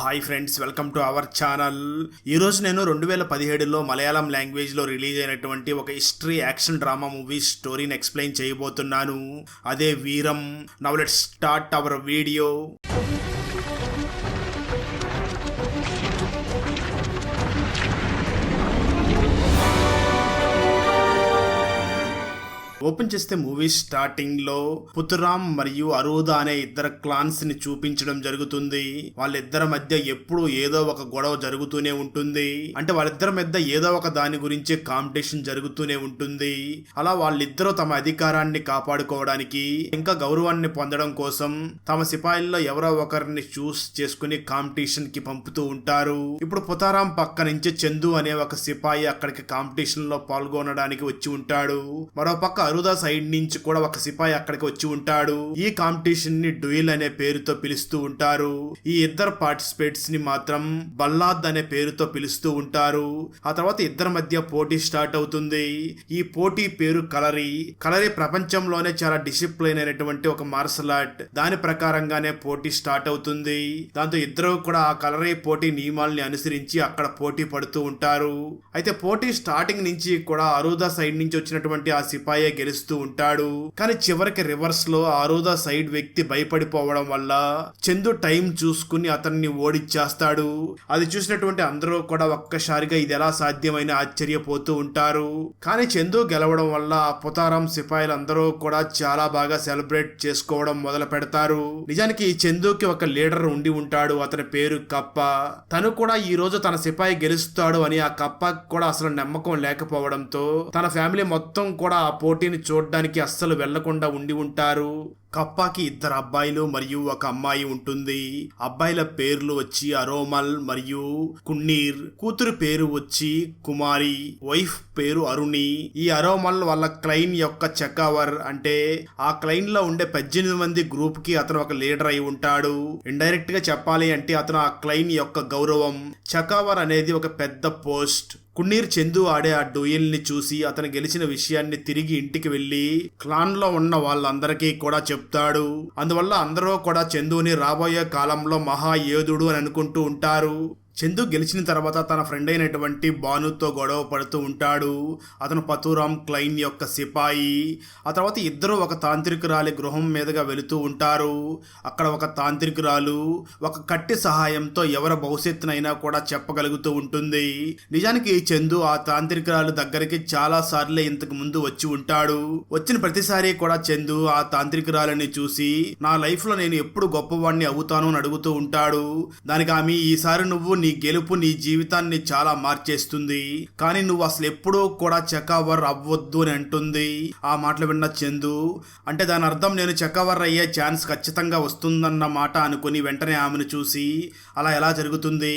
Hi friends welcome to our channel. ఈరోజు నేను రెండు వేల పదిహేడులో మలయాళం లాంగ్వేజ్లో రిలీజ్ అయినటువంటి ఒక హిస్టరీ యాక్షన్ డ్రామా మూవీ స్టోరీని ఎక్స్ప్లెయిన్ చేయబోతున్నాను. అదే Veeram. Now let start our video. Open చేస్తే మూవీ స్టార్టింగ్లో పుతురామ్ మరియు అరూదా అనే ఇద్దరు క్లాన్స్ని చూపించడం జరుగుతుంది. వాళ్ళిద్దరి మధ్య ఎప్పుడు ఏదో ఒక గొడవ జరుగుతూనే ఉంటుంది. అంటే వాళ్ళిద్దరి మధ్య ఏదో ఒక దాని గురించి కాంపిటీషన్ జరుగుతూనే ఉంటుంది. అలా వాళ్ళిద్దరూ తమ అధికారాన్ని కాపాడుకోవడానికి ఇంకా గౌరవాన్ని పొందడం కోసం తమ సిపాయిల్లో ఎవరో ఒకరిని చూస్ చేసుకుని కాంపిటీషన్కి పంపుతూ ఉంటారు. ఇప్పుడు పుతారాం పక్క నుంచి చందు అనే ఒక సిపాయి అక్కడికి కాంపిటీషన్లో పాల్గొనడానికి వచ్చి ఉంటాడు. మరో పక్క అరుదా సైడ్ నుంచి కూడా ఒక సిపాయి అక్కడికి వచ్చి ఉంటాడు. ఈ కాంపిటీషన్ని డ్యూయల్ అనే పేరుతో పిలుస్తూ ఉంటారు. ఈ ఇద్దరు పార్టిసిపేట్స్ని మాత్రం బల్లాద్ అనే పేరుతో పిలుస్తూ ఉంటారు. ఆ తర్వాత ఇద్దరి మధ్య పోటీ స్టార్ట్ అవుతుంది. ఈ పోటీ పేరు కలరీ. కలరీ ప్రపంచంలోనే చాలా డిసిప్లైన్ అయినటువంటి ఒక మార్షల్ ఆర్ట్ దాని ప్రకారంగానే పోటీ స్టార్ట్ అవుతుంది. దాంతో ఇద్దరు కూడా ఆ కలరీ పోటీ నియమాల్ని అనుసరించి అక్కడ పోటీ పడుతూ ఉంటారు. అయితే పోటీ స్టార్టింగ్ నుంచి కూడా అరుదా సైడ్ నుంచి వచ్చినటువంటి ఆ సిపాయి గెలుస్తూ ఉంటాడు. కానీ చివరికి రివర్స్లో ఆరోదా సైడ్ వ్యక్తి భయపడిపోవడం వల్ల చందు టైం చూసుకుని అతన్ని ఓడిచ్చేస్తాడు. అది చూసినటువంటి అందరూ కూడా ఒక్కసారిగా ఇది ఎలా సాధ్యమైన ఆశ్చర్యపోతూ ఉంటారు. కానీ చందు గెలవడం వల్ల పుతారాం పుతారం సిపాయిలు అందరూ కూడా చాలా బాగా సెలబ్రేట్ చేసుకోవడం మొదలు పెడతారు. నిజానికి ఈ చందుకి ఒక లీడర్ ఉండి ఉంటాడు అతని పేరు కప్ప. తను కూడా ఈ రోజు తన సిపాయి గెలుస్తాడు అని ఆ కప్ప కూడా అసలు నమ్మకం లేకపోవడంతో తన ఫ్యామిలీ మొత్తం కూడా ఆ పోటీ పోటీని చూడ్డానికి అస్సలు వెళ్ళకుండా ఉండి ఉంటారు. కప్పాకి ఇద్దరు అబ్బాయిలు మరియు ఒక అమ్మాయి ఉంటుంది. అబ్బాయిల పేర్లు వచ్చి అరోమల్ మరియు కున్నీర్. కూతురు పేరు వచ్చి కుమారి. వైఫ్ పేరు అరుణి. ఈ అరోమల్ వాళ్ళ క్లైన్ యొక్క చెక్కవర్ అంటే ఆ క్లైన్లో ఉండే పద్దెనిమిది మంది గ్రూప్కి అతను ఒక లీడర్ అయి ఉంటాడు. ఇండైరెక్ట్గా చెప్పాలి అంటే అతను ఆ క్లైన్ యొక్క గౌరవం. చకావర్ అనేది ఒక పెద్ద పోస్ట్. కున్నీర్ చందు ఆడే ఆ డూయల్ని చూసి అతను గెలిచిన విషయాన్ని తిరిగి ఇంటికి వెళ్ళి క్లాన్లో ఉన్న వాళ్ళందరికీ కూడా చెప్తాడు. అందువల్ల అందరూ కూడా చందుని రాబోయే కాలంలో మహా యోధుడు అని అనుకుంటూ ఉంటారు. చందు గెలిచిన తర్వాత తన ఫ్రెండ్ అయినటువంటి బానుతో గొడవ పడుతూ ఉంటాడు. అతను పతురామ్ క్లైన్ యొక్క సిపాయి. ఆ తర్వాత ఇద్దరు ఒక తాంత్రికురాలి గృహం మీదుగా వెళుతూ ఉంటారు. అక్కడ ఒక తాంత్రికురాలు ఒక కట్టి సహాయంతో ఎవరి భవిష్యత్తునైనా కూడా చెప్పగలుగుతూ ఉంటుంది. నిజానికి చందు ఆ తాంత్రికురాలు దగ్గరికి చాలా సార్లే ఇంతకు ముందు వచ్చి ఉంటాడు. వచ్చిన ప్రతిసారి కూడా చందు ఆ తాంత్రికురాలని చూసి నా లైఫ్లో నేను ఎప్పుడు గొప్పవాణ్ణి అవుతాను అని అడుగుతూ ఉంటాడు. దానికి ఆమె ఈసారి నువ్వు నీ గెలుపు నీ జీవితాన్ని చాలా మార్చేస్తుంది. కానీ నువ్వు అసలు ఎప్పుడూ కూడా చెకావర్ అవ్వద్దు అని అంటుంది. ఆ మాటలు విన్న చందు అంటే దాని అర్థం నేను చెకావర్ అయ్యే ఛాన్స్ ఖచ్చితంగా వస్తుందన్న మాట అనుకుని వెంటనే ఆమెను చూసి అలా ఎలా జరుగుతుంది?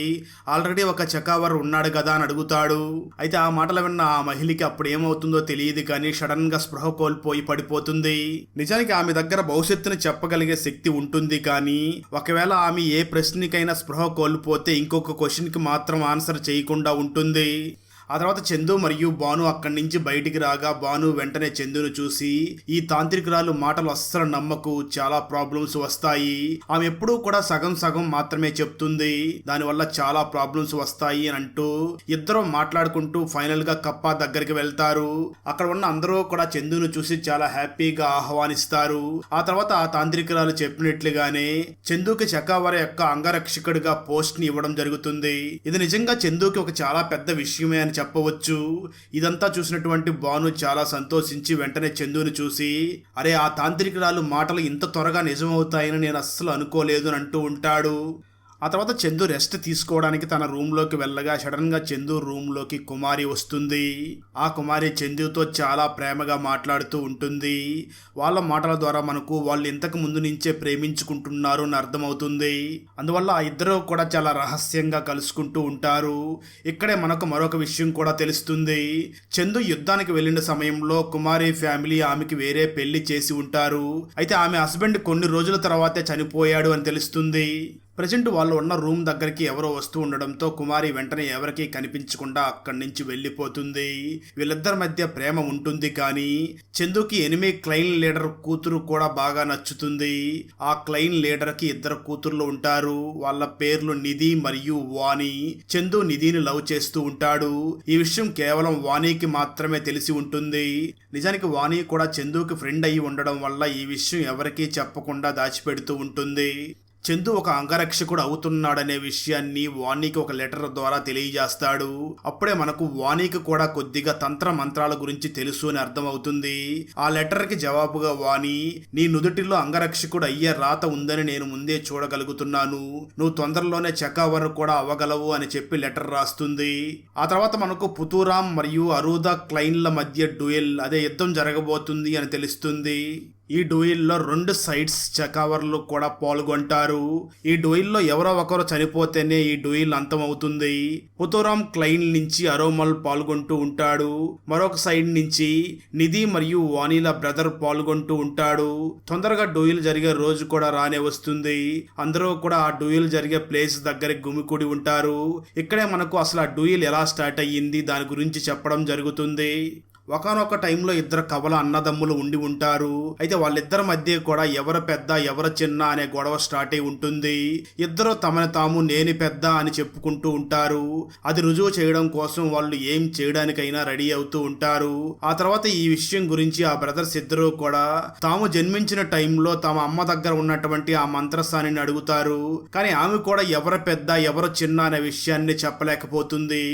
ఆల్రెడీ ఒక చెకావర్ ఉన్నాడు కదా అని అడుగుతాడు. అయితే ఆ మాటలు విన్న ఆ మహిళకి అప్పుడు ఏమవుతుందో తెలియదు కానీ సడన్గా స్పృహ కోల్పోయి పడిపోతుంది. నిజానికి ఆమె దగ్గర భవిష్యత్తుని చెప్పగలిగే శక్తి ఉంటుంది కానీ ఒకవేళ ఆమె ఏ ప్రశ్నకైనా స్పృహ కోల్పోతే ఇంకొక క్వశ్చన్కి మాత్రం ఆన్సర్ చేయకుండా ఉంటుంది. ఆ తర్వాత చందు మరియు బాను అక్కడి నుంచి బయటికి రాగా బాను వెంటనే చందును చూసి ఈ తాంత్రికురాలు మాటలు అస్సలు నమ్మకు చాలా ప్రాబ్లమ్స్ వస్తాయి. ఆమె ఎప్పుడూ కూడా సగం సగం మాత్రమే చెప్తుంది. దానివల్ల చాలా ప్రాబ్లమ్స్ వస్తాయి అని అంటూ ఇద్దరు మాట్లాడుకుంటూ ఫైనల్గా కప్ప దగ్గరికి వెళ్తారు. అక్కడ ఉన్న అందరూ కూడా చందును చూసి చాలా హ్యాపీగా ఆహ్వానిస్తారు. ఆ తర్వాత ఆ తాంత్రికురాలు చెప్పినట్లుగానే చందుకి చకావర యొక్క అంగరక్షకుడిగా పోస్ట్ని ఇవ్వడం జరుగుతుంది. ఇది నిజంగా చందుకి ఒక చాలా పెద్ద విషయమే అని చెప్పవచ్చు. ఇదంతా చూసినటువంటి భాను చాలా సంతోషించి వెంటనే చందుని చూసి అరే ఆ తాంత్రికురాలు మాటలు ఇంత త్వరగా నిజమవుతాయని నేను అస్సలు అనుకోలేదు అని అంటూ ఉంటాడు. ఆ తర్వాత చందు రెస్ట్ తీసుకోవడానికి తన రూమ్లోకి వెళ్ళగా సడన్గా చందు రూమ్లోకి కుమారి వస్తుంది. ఆ కుమారి చందుతో చాలా ప్రేమగా మాట్లాడుతూ ఉంటుంది. వాళ్ళ మాటల ద్వారా మనకు వాళ్ళు ఇంతకు ముందు నుంచే ప్రేమించుకుంటున్నారు అని అర్థమవుతుంది. అందువల్ల ఆ ఇద్దరు కూడా చాలా రహస్యంగా కలుసుకుంటూ ఉంటారు. ఇక్కడే మనకు మరొక విషయం కూడా తెలుస్తుంది. చందు యుద్ధానికి వెళ్ళిన సమయంలో కుమారి ఫ్యామిలీ ఆమెకి వేరే పెళ్ళి చేసి ఉంటారు. అయితే ఆమె హస్బెండ్ కొన్ని రోజుల తర్వాతే చనిపోయాడు అని తెలుస్తుంది. ప్రజెంట్ వాళ్ళు ఉన్న రూమ్ దగ్గరికి ఎవరో వస్తూ ఉండడంతో కుమారి వెంటనే ఎవరికీ కనిపించకుండా అక్కడి నుంచి వెళ్ళిపోతుంది. వీళ్ళిద్దరి మధ్య ప్రేమ ఉంటుంది కానీ చందుకి ఎనిమి క్లైన్ లీడర్ కూతురు కూడా బాగా నచ్చుతుంది. ఆ క్లైన్ లీడర్కి ఇద్దరు కూతుర్లు ఉంటారు. వాళ్ళ పేర్లు నిధి మరియు వాణి. చందు నిధిని లవ్ చేస్తూ ఉంటాడు. ఈ విషయం కేవలం వాణికి మాత్రమే తెలిసి ఉంటుంది. నిజానికి వాణి కూడా చందుకి ఫ్రెండ్ అయి ఉండడం వల్ల ఈ విషయం ఎవరికీ చెప్పకుండా దాచిపెడుతూ ఉంటుంది. చందు ఒక అంగరక్షకుడు అవుతున్నాడనే విషయాన్ని వాణికి ఒక లెటర్ ద్వారా తెలియజేస్తాడు. అప్పుడే మనకు వాణికి కూడా కొద్దిగా తంత్ర మంత్రాల గురించి తెలుసు అని అర్థమవుతుంది. ఆ లెటర్కి జవాబుగా వాణి నీ నుదుటిలో అంగరక్షకుడు అయ్యే రాత ఉందని నేను ముందే చూడగలుగుతున్నాను. నువ్వు తొందరలోనే చెకావర్ కూడా అవ్వగలవు అని చెప్పి లెటర్ రాస్తుంది. ఆ తర్వాత మనకు పుతూరాం మరియు అరూదా క్లైన్ల మధ్య డ్యూయల్ అదే యుద్ధం జరగబోతుంది అని తెలుస్తుంది. ఈ డూయిల్లో రెండు సైడ్స్ చకావర్లు కూడా పాల్గొంటారు. ఈ డూయిల్లో ఎవరో ఒకరు చనిపోతేనే ఈ డూయిల్ అంతమవుతుంది. పుతోరాం క్లైన్ నుంచి అరోమల్ పాల్గొంటూ ఉంటాడు. మరొక సైడ్ నుంచి నిధి మరియు వానీల బ్రదర్ పాల్గొంటూ ఉంటాడు. తొందరగా డూయిల్ జరిగే రోజు కూడా రానే వస్తుంది. అందరూ కూడా ఆ డూయిల్ జరిగే ప్లేస్ దగ్గర గుమికూడి ఉంటారు. ఇక్కడే మనకు అసలు ఆ డూయిల్ ఎలా స్టార్ట్ అయ్యింది? దాని గురించి చెప్పడం జరుగుతుంది. ఒకనొక టైంలో ఇద్దరు కవల అన్నదమ్ములు ఉండి ఉంటారు. అయితే వాళ్ళిద్దరి మధ్య కూడా ఎవరు పెద్ద ఎవరు చిన్న అనే గొడవ స్టార్ట్ అయి ఉంటుంది. ఇద్దరు తమని తాము నేను పెద్ద అని చెప్పుకుంటూ ఉంటారు. అది రుజువు చేయడం కోసం వాళ్ళు ఏం చేయడానికైనా రెడీ అవుతూ ఉంటారు. ఆ తర్వాత ఈ విషయం గురించి ఆ బ్రదర్స్ ఇద్దరు కూడా తాము జన్మించిన టైంలో తమ అమ్మ దగ్గర ఉన్నటువంటి ఆ మంత్రస్థానిని అడుగుతారు. కానీ ఆమె కూడా ఎవరు పెద్ద ఎవరు చిన్న అనే విషయాన్ని చెప్పలేకపోతుంది.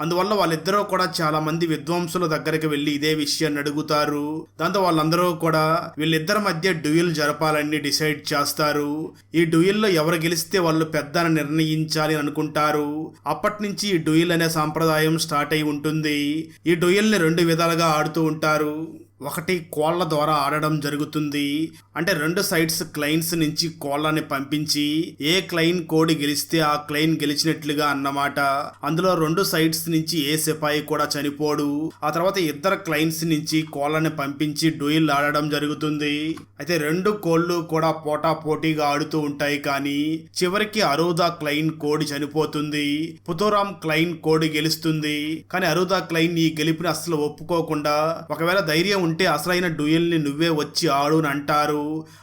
అందువల్ల వాళ్ళిద్దరూ కూడా చాలా మంది విద్వాంసుల దగ్గరికి వెళ్ళి ఇదే విషయాన్ని అడుగుతారు. దాంతో వాళ్ళందరూ కూడా వీళ్ళిద్దరి మధ్య డ్యూయల్ జరపాలని డిసైడ్ చేస్తారు. ఈ డ్యూయల్లో ఎవరు గెలిస్తే వాళ్ళు పెద్దని నిర్ణయించాలి అని అనుకుంటారు. అప్పటి నుంచి ఈ డ్యూయల్ అనే సాంప్రదాయం స్టార్ట్ అయి ఉంటుంది. ఈ డ్యూయల్ని రెండు విధాలుగా ఆడుతూ ఉంటారు. ఒకటి కోళ్ళ ద్వారా ఆడడం జరుగుతుంది. అంటే రెండు సైడ్స్ క్లైన్స్ నుంచి కోళ్ళని పంపించి ఏ క్లైన్ కోడి గెలిస్తే ఆ క్లైన్ గెలిచినట్లుగా అన్నమాట. అందులో రెండు సైడ్స్ నుంచి ఏ సిపాయి కూడా చనిపోడు. ఆ తర్వాత ఇద్దరు క్లైన్స్ నుంచి కోళ్ళని పంపించి డూయిల్ ఆడడం జరుగుతుంది. అయితే రెండు కోళ్ళు కూడా పోటా పోటీగా ఆడుతూ ఉంటాయి కానీ చివరికి అరూదా క్లైన్ కోడి చనిపోతుంది. పుతోరాం క్లైన్ కోడి గెలుస్తుంది. కానీ అరూదా క్లైన్ ఈ గెలుపుని అస్సలు ఒప్పుకోకుండా ఒకవేళ ధైర్యం ఉంటే అసలైన డ్యూయల్ని నువ్వే వచ్చి ఆడు అని అంటారు.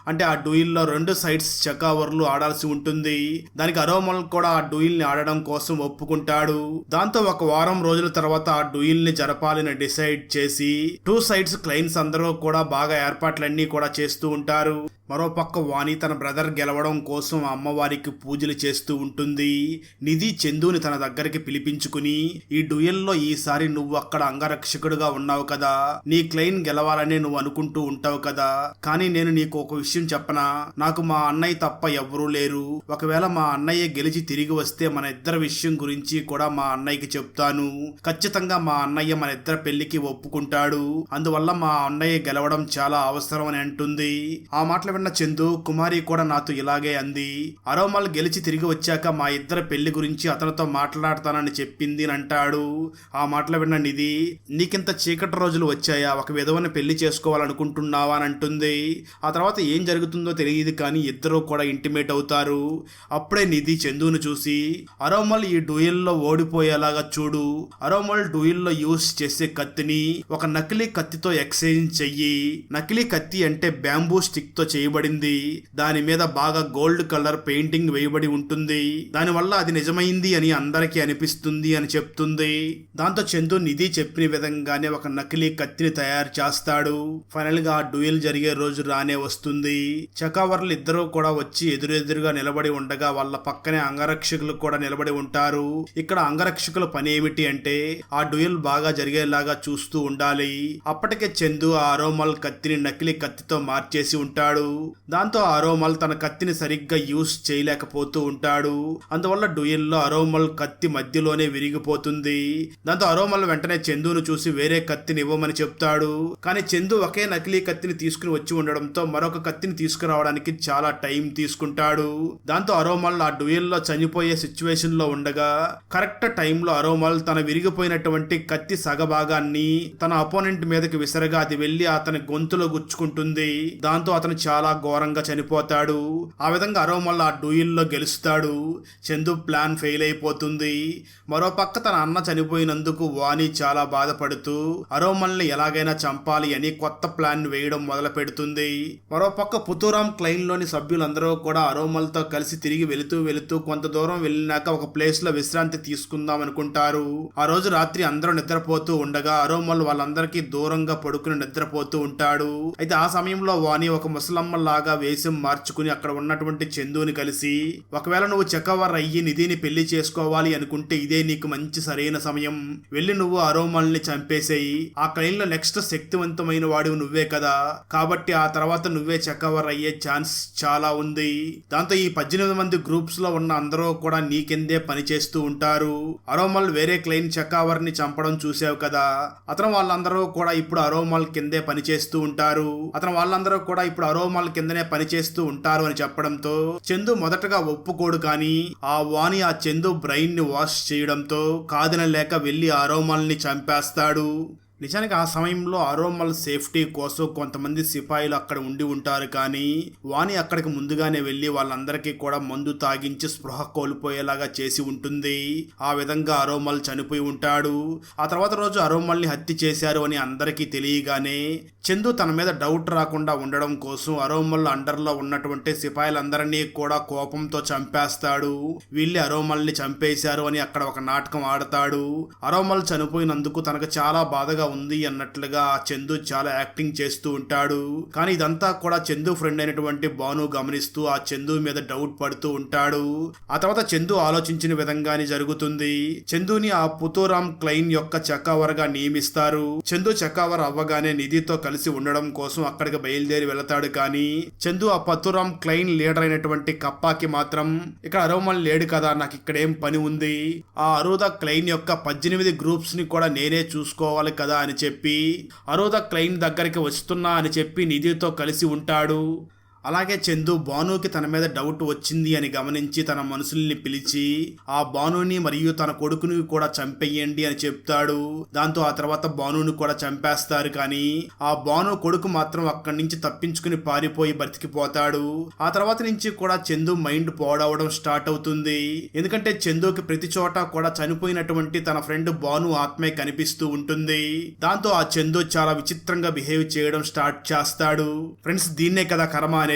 అంటే ఆ డూయిల్లో రెండు సైడ్స్ చకావర్లు ఆడాల్సి ఉంటుంది. దానికి అరోమల్ కూడా ఆ డూయిల్ని ఆడడం కోసం ఒప్పుకుంటాడు. దాంతో ఒక వారం రోజుల తర్వాత ఆ డూయిల్ని జరపాలని డిసైడ్ చేసి టూ సైడ్స్ క్లయింట్స్ అందరూ కూడా బాగా ఏర్పాట్లన్నీ కూడా చేస్తూ ఉంటారు. మరోపక్క వాణి తన బ్రదర్ గెలవడం కోసం అమ్మవారికి పూజలు చేస్తూ ఉంటుంది. నిధి చందుని తన దగ్గరికి పిలిపించుకుని ఈ డ్యూయల్లో ఈసారి నువ్వు అక్కడ అంగరక్షకుడుగా ఉన్నావు కదా. నీ క్లైన్ గెలవాలని నువ్వు అనుకుంటూ ఉంటావు కదా. కానీ నేను నీకు ఒక విషయం చెప్పనా? నాకు మా అన్నయ్య తప్ప ఎవరూ లేరు. ఒకవేళ మా అన్నయ్య గెలిచి తిరిగి వస్తే మన ఇద్దరి విషయం గురించి కూడా మా అన్నయ్యకి చెప్తాను. ఖచ్చితంగా మా అన్నయ్య మన ఇద్దరి పెళ్ళికి ఒప్పుకుంటాడు. అందువల్ల మా అన్నయ్య గెలవడం చాలా అవసరం అని అంటుంది. ఆ మాటలు విన్న చందు కుమారి కూడా నాతో ఇలాగే అంది. అరోమల్ గెలిచి తిరిగి వచ్చాక మా ఇద్దరి పెళ్ళి గురించి అతనితో మాట్లాడతానని చెప్పింది అని అంటాడు. ఆ మాటలు విన్న నిధి నీకింత చీకటి రోజులు వచ్చాయా? ఒక విధవని పెళ్ళి చేసుకోవాలనుకుంటున్నావా? అని అంటుంది. ఆ తర్వాత ఏం జరుగుతుందో తెలియదు కానీ ఇద్దరు కూడా ఇంటిమేట్ అవుతారు. అప్పుడే నిధి చందును చూసి అరోమల్ ఈ డూయల్లో ఓడిపోయేలాగా చూడు. అరోమల్ డూయల్లో యూస్ చేసే కత్తిని ఒక నకిలీ కత్తితో ఎక్స్చేంజ్ చెయ్యి. నకిలీ కత్తి అంటే బ్యాంబూ స్టిక్తో తో చేయబడింది దాని మీద బాగా గోల్డ్ కలర్ పెయింటింగ్ వేయబడి ఉంటుంది. దానివల్ల అది నిజమైంది అని అందరికీ అనిపిస్తుంది అని చెప్తుంది. దాంతో చందు నిధి చెప్పిన విధంగానే ఒక నకిలీ కత్తిని తయారు చేస్తాడు. ఫైనల్గా ఆ డ్యూయల్ జరిగే రోజు రానే వస్తుంది. చకావర్లు ఇద్దరూ కూడా వచ్చి ఎదురెదురుగా నిలబడి ఉండగా వాళ్ళ పక్కనే అంగరక్షకులు కూడా నిలబడి ఉంటారు. ఇక్కడ అంగరక్షకుల పని ఏమిటి అంటే ఆ డ్యూయల్ బాగా జరిగేలాగా చూస్తూ ఉండాలి. అప్పటికే చందు ఆ అరోమల్ కత్తిని నకిలీ కత్తితో మార్చేసి ఉంటాడు. దాంతో అరోమల్ తన కత్తిని సరిగ్గా యూస్ చేయలేకపోతూ ఉంటాడు. అందువల్ల డ్యూయల్లో అరోమల్ కత్తి మధ్యలోనే విరిగిపోతుంది. దాంతో అరోమల్ వెంటనే చందును చూసి వేరే కత్తిని ఇవ్వమని చెప్తాడు. కానీ చందు ఒకే నకిలీ కత్తిని తీసుకుని వచ్చి ఉండడంతో మరొక కత్తిని తీసుకురావడానికి చాలా టైం తీసుకుంటాడు. దాంతో అరోమల్ ఆ డ్యూయల్లో చనిపోయే సిచ్యువేషన్లో ఉండగా కరెక్ట్ టైంలో అరోమల్ తన విరిగిపోయినటువంటి కత్తి సగభాగాన్ని తన అపోనెంట్ మీదకి విసరగా అది వెళ్ళి అతని గొంతులో గుచ్చుకుంటుంది. దాంతో అతను చాలా చాలా ఘోరంగా చనిపోతాడు. ఆ విధంగా అరోమల్ ఆ డూయిల్లో గెలుస్తాడు. చందు ప్లాన్ ఫెయిల్ అయిపోతుంది. మరోపక్క తన అన్న చనిపోయినందుకు వాణి చాలా బాధపడుతూ అరోమల్ని ఎలాగైనా చంపాలి అని కొత్త ప్లాన్ వేయడం మొదలు పెడుతుంది. మరోపక్క పుతూరాం క్లైన్లోని సభ్యులందరూ కూడా అరోమల్తో కలిసి తిరిగి వెళుతూ వెళుతూ కొంత దూరం వెళ్ళినాక ఒక ప్లేస్లో విశ్రాంతి తీసుకుందాం అనుకుంటారు. ఆ రోజు రాత్రి అందరూ నిద్రపోతూ ఉండగా అరోమల్ వాళ్ళందరికీ దూరంగా పడుకుని నిద్రపోతూ ఉంటాడు. అయితే ఆ సమయంలో వాణి ఒక ముసలమ్మ లాగా వేషం మార్చుకుని అక్కడ ఉన్నటువంటి చందుని కలిసి ఒకవేళ నువ్వు చెక్కవర్ అయ్యి నిధిని పెళ్ళి చేసుకోవాలి అనుకుంటే ఇదే నీకు మంచి సరైన సమయం. వెళ్ళి నువ్వు అరోమల్ని చంపేసేయి. ఆ క్లైన్లో నెక్స్ట్ శక్తివంతమైన వాడివి నువ్వే కదా. కాబట్టి ఆ తర్వాత నువ్వే చెక్కవర్ అయ్యే ఛాన్స్ చాలా ఉంది. దాంతో ఈ పద్దెనిమిది మంది గ్రూప్స్లో ఉన్న అందరూ కూడా నీ కిందే పనిచేస్తూ ఉంటారు. అరోమల్ వేరే క్లైన్ చెక్కవర్ని చంపడం చూసావు కదా. అతను వాళ్ళందరూ కూడా ఇప్పుడు అరోమల్ కిందే పనిచేస్తూ ఉంటారు. అతను వాళ్ళందరూ కూడా ఇప్పుడు అరోమల్ కిందనే పనిచేస్తూ ఉంటారు అని చెప్పడంతో చందు మొదటగా ఒప్పుకోడు కానీ ఆ వాణి ఆ చందు బ్రెయిన్ని వాష్ చేయడంతో కాదనలేక వెళ్ళి ఆ రోమాల్ని చంపేస్తాడు. నిజానికి ఆ సమయంలో అరోమల్ సేఫ్టీ కోసం కొంతమంది సిపాయిలు అక్కడ ఉండి ఉంటారు కానీ వాణి అక్కడికి ముందుగానే వెళ్ళి వాళ్ళందరికీ కూడా మందు తాగించి స్పృహ కోల్పోయేలాగా చేసి ఉంటుంది. ఆ విధంగా అరోమల్ చనిపోయి ఉంటాడు. ఆ తర్వాత రోజు అరోమల్ని హత్య చేశారు అని అందరికీ తెలియగానే చందు తన మీద డౌట్ రాకుండా ఉండడం కోసం అరోమల్ అండర్లో ఉన్నటువంటి సిపాయిలందరినీ కూడా కోపంతో చంపేస్తాడు. వీళ్ళే అరోమల్ని చంపేశారు అని అక్కడ ఒక నాటకం ఆడతాడు. అరోమల్ చనిపోయినందుకు తనకు చాలా బాధగా ఉంది అన్నట్లుగా ఆ చందు చాలా యాక్టింగ్ చేస్తూ ఉంటాడు. కానీ ఇదంతా కూడా చందు ఫ్రెండ్ అయినటువంటి బాను గమనిస్తూ ఆ చందు మీద డౌట్ పడుతూ ఉంటాడు. ఆ తర్వాత చందు ఆలోచించిన విధంగానే జరుగుతుంది. చందుని ఆ పుతూరామ్ క్లైన్ యొక్క చకావరగా నియమిస్తారు. చందు చకావర్ అవ్వగానే నిధితో కలిసి ఉండడం కోసం అక్కడికి బయలుదేరి వెళతాడు కానీ చందు ఆ పతురాం క్లైన్ లీడర్ అయినటువంటి కప్పాకి మాత్రం ఇక్కడ అరోమల్ లేడు కదా నాకు ఇక్కడేం పని ఉంది. ఆ అరుద క్లైన్ యొక్క పద్దెనిమిది గ్రూప్స్ని కూడా నేనే చూసుకోవాలి కదా అని చెప్పి అరోధ క్లైన్ దగ్గరికి వస్తున్నా అని చెప్పి నిధితో కలిసి ఉంటాడు. అలాగే చందు బానుకి తన మీద డౌట్ వచ్చింది అని గమనించి తన మనుషుల్ని పిలిచి ఆ బానుని మరియు తన కొడుకుని కూడా చంపేయండి అని చెప్తాడు. దాంతో ఆ తర్వాత బానుని కూడా చంపేస్తారు కానీ ఆ బాను కొడుకు మాత్రం అక్కడి నుంచి తప్పించుకుని పారిపోయి బతికిపోతాడు ఆ తర్వాత నుంచి కూడా చందు మైండ్ పోడవడం స్టార్ట్ అవుతుంది. ఎందుకంటే చందుకి ప్రతి చోట కూడా చనిపోయినటువంటి తన ఫ్రెండ్ బాను ఆత్మే కనిపిస్తూ ఉంటుంది. దాంతో ఆ చందు చాలా విచిత్రంగా బిహేవ్ చేయడం స్టార్ట్ చేస్తాడు. ఫ్రెండ్స్ దీన్నే కదా కర్మ అనేది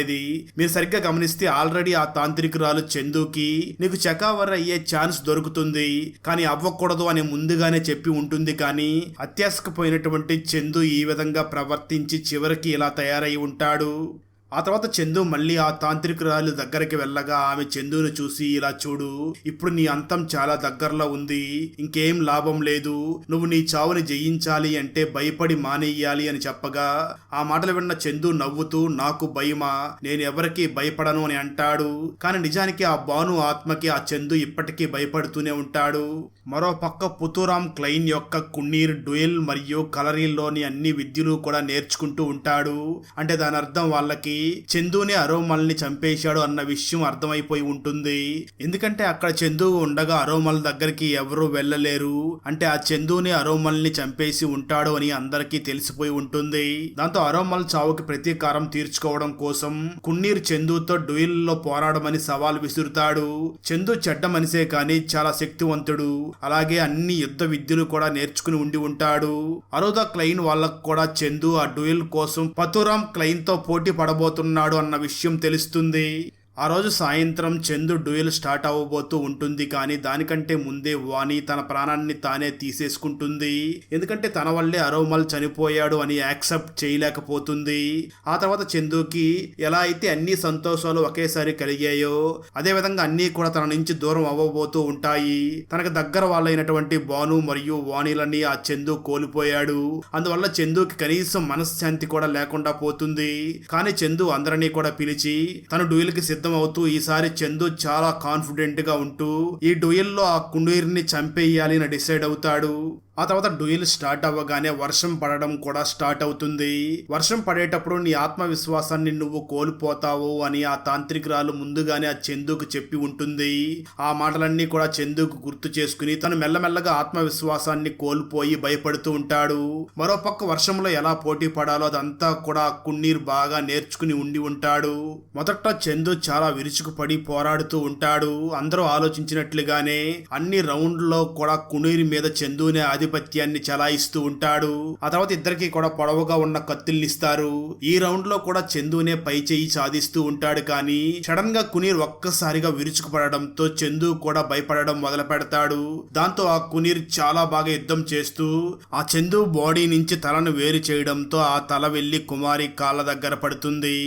మీరు సరిగ్గా గమనిస్తే ఆల్రెడీ ఆ తాంత్రికురాలు చందుకి నీకు చకావర్ అయ్యే ఛాన్స్ దొరుకుతుంది కానీ అవ్వకూడదు అని ముందుగానే చెప్పి ఉంటుంది. కానీ అత్యాసకపోయినటువంటి చందు ఈ విధంగా ప్రవర్తించి చివరికి ఇలా తయారై ఉంటాడు. ఆ తర్వాత చందు మళ్ళీ ఆ తాంత్రికురాలు దగ్గరికి వెళ్ళగా ఆమె చందును చూసి ఇలా చూడు ఇప్పుడు నీ అంతం చాలా దగ్గరలో ఉంది. ఇంకేం లాభం లేదు. నువ్వు నీ చావుని జయించాలి అంటే భయపడి మానేయాలి అని చెప్పగా ఆ మాటలు విన్న చందు నవ్వుతూ నాకు భయమా? నేను ఎవరికి భయపడను అని అంటాడు. కానీ నిజానికి ఆ బాను ఆత్మకి ఆ చందు ఇప్పటికీ భయపడుతూనే ఉంటాడు. మరో పక్క పుతూరాం క్లైన్ యొక్క కున్నీర్ డ్యూయల్ మరియు కలరీల్లోని అన్ని విద్యలు కూడా నేర్చుకుంటూ ఉంటాడు. అంటే దాని అర్థం వాళ్ళకి చందుని అరోమల్ని చంపేశాడు అన్న విషయం అర్థమైపోయి ఉంటుంది. ఎందుకంటే అక్కడ చందు ఉండగా అరోమల్ దగ్గరికి ఎవరూ వెళ్ళలేరు. అంటే ఆ చందుని అరోమల్ని చంపేసి ఉంటాడు అని అందరికీ తెలిసిపోయి ఉంటుంది. దాంతో అరోమల్ చావుకి ప్రతీకారం తీర్చుకోవడం కోసం కున్నీర్ చందుతో డ్యూయల్లో పోరాడమని సవాల్ విసురుతాడు. చందు చెడ్డ మనిషే కానీ చాలా శక్తివంతుడు. అలాగే అన్ని యుద్ధ విద్యలు కూడా నేర్చుకుని ఉండి ఉంటాడు. అరోదా క్లైన్ వాళ్ళకు కూడా చందు ఆ డ్యూయల్ కోసం పతురాం క్లైన్తో పోటీ పడబో పడబోతున్నాడు అన్న విషయం తెలుస్తుంది. ఆ రోజు సాయంత్రం చందు డ్యూయల్ స్టార్ట్ అవ్వబోతూ ఉంటుంది కానీ దానికంటే ముందే వాణి తన ప్రాణాన్ని తానే తీసేసుకుంటుంది. ఎందుకంటే తన వల్లే అరోమల్ చనిపోయాడు అని యాక్సెప్ట్ చేయలేకపోతుంది. ఆ తర్వాత చందుకి ఎలా అయితే అన్ని సంతోషాలు ఒకేసారి కలిగాయో అదే విధంగా అన్నీ కూడా తన నుంచి దూరం అవ్వబోతూ ఉంటాయి. తనకు దగ్గర వాళ్ళైనటువంటి బాను మరియు వాణిలని ఆ చందు కోల్పోయాడు. అందువల్ల చందుకి కనీసం మనశ్శాంతి కూడా లేకుండా పోతుంది. కానీ చందు అందరినీ కూడా పిలిచి తను డ్యూయల్కి సిద్ధ అవుతూ ఈసారి చందు చాలా కాన్ఫిడెంట్గా ఉంటూ ఈ డ్యూయల్లో ఆ కుండీర్ని చంపేయాలి అని డిసైడ్ అవుతాడు. ఆ తర్వాత డ్యూయల్ స్టార్ట్ అవ్వగానే వర్షం పడడం కూడా స్టార్ట్ అవుతుంది. వర్షం పడేటప్పుడు నీ ఆత్మవిశ్వాసాన్ని నువ్వు కోల్పోతావు అని ఆ తాంత్రికురాలు ముందుగానే ఆ చందుకు చెప్పి ఉంటుంది. ఆ మాటలన్నీ కూడా చందుకు గుర్తు చేసుకుని తను మెల్లమెల్లగా ఆత్మవిశ్వాసాన్ని కోల్పోయి భయపడుతూ ఉంటాడు. మరోపక్క వర్షంలో ఎలా పోటీ పడాలో అదంతా కూడా ఆ కున్నీర్ బాగా నేర్చుకుని ఉండి ఉంటాడు. మొదట చందు చాలా విరుచుకుపడి పోరాడుతూ ఉంటాడు. అందరూ ఆలోచించినట్లుగానే అన్ని రౌండ్లో కూడా కునీర్ మీద చందునే ఆధిపత్యాన్ని చలాయిస్తూ ఉంటాడు. ఆ తర్వాత ఇద్దరికి కూడా పొడవుగా ఉన్న కత్తుల్ని ఇస్తారు. ఈ రౌండ్లో కూడా చందునే పై చేయి సాధిస్తూ ఉంటాడు కానీ సడన్గా కునీర్ ఒక్కసారిగా విరుచుకుపడడంతో చందు కూడా భయపడడం మొదలు పెడతాడు. దాంతో ఆ కునీర్ చాలా బాగా యుద్ధం చేస్తూ ఆ చందు బాడీ నుంచి తలను వేరు చేయడంతో ఆ తల వెళ్ళి కుమారి కాళ్ళ దగ్గర పడుతుంది.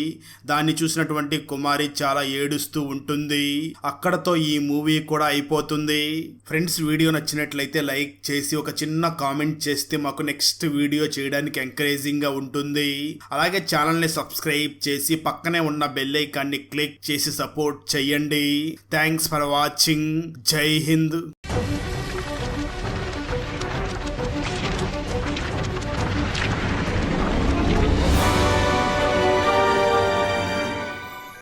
దాన్ని చూసినటువంటి కుమారి చాలా ఏడుస్తూ ఉంటుంది. అక్కడతో ఈ మూవీ కూడా అయిపోతుంది. ఫ్రెండ్స్ వీడియో నచ్చినట్లయితే లైక్ చేసి ఒక చిన్న కామెంట్ చేస్తే మాకు నెక్స్ట్ వీడియో చేయడానికి ఎంకరేజింగ్గా ఉంటుంది. అలాగే ఛానల్ని సబ్స్క్రైబ్ చేసి పక్కనే ఉన్న బెల్ ఐకాన్ని క్లిక్ చేసి సపోర్ట్ చేయండి. థ్యాంక్స్ ఫర్ వాచింగ్ జై హింద్